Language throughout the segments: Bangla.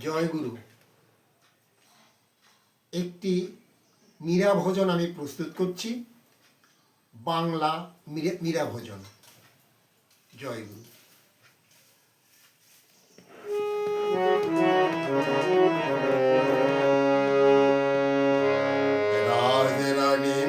জয়গুরু। একটি মীরা ভোজন আমি প্রস্তুত করছি। বাংলা মীরা- ভোজন। জয়গুরু। রাজরানী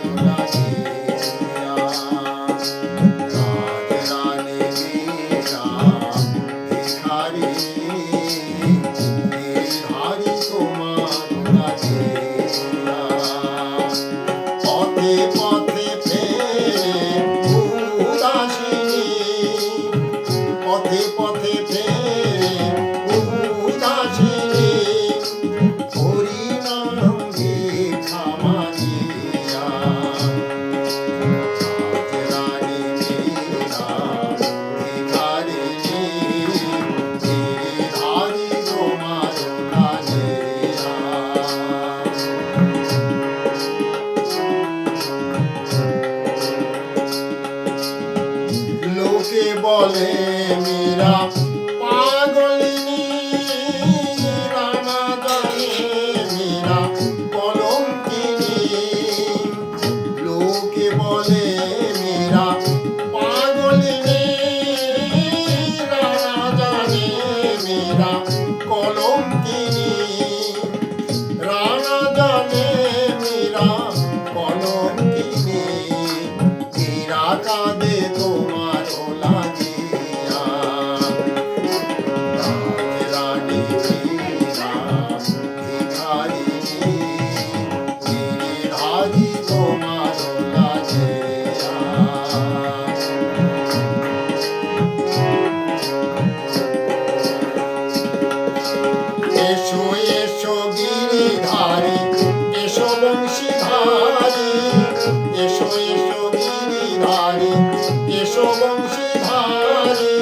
পথে পথে লোকে বলে, মীরা পাগলিনী রানা জানে মীরা কলঙ্কিনী। লোকে বলে, মীরা পাগলিনী রানা জানে মীরা কলঙ্কিনী। রানা জানে মীরা কলঙ্কিনী। মীরা এসো এসো তারে এসো বংশধারে,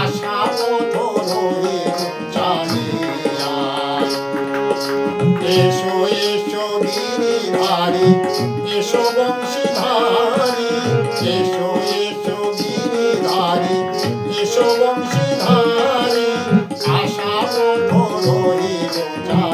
আশা পথ রয়ে চালে এসো এসো গিরিধারে, এসো বংশধারে, এসো এসো গিরিধারে, এসো বংশধারে, আশা পথ রয়ে চালে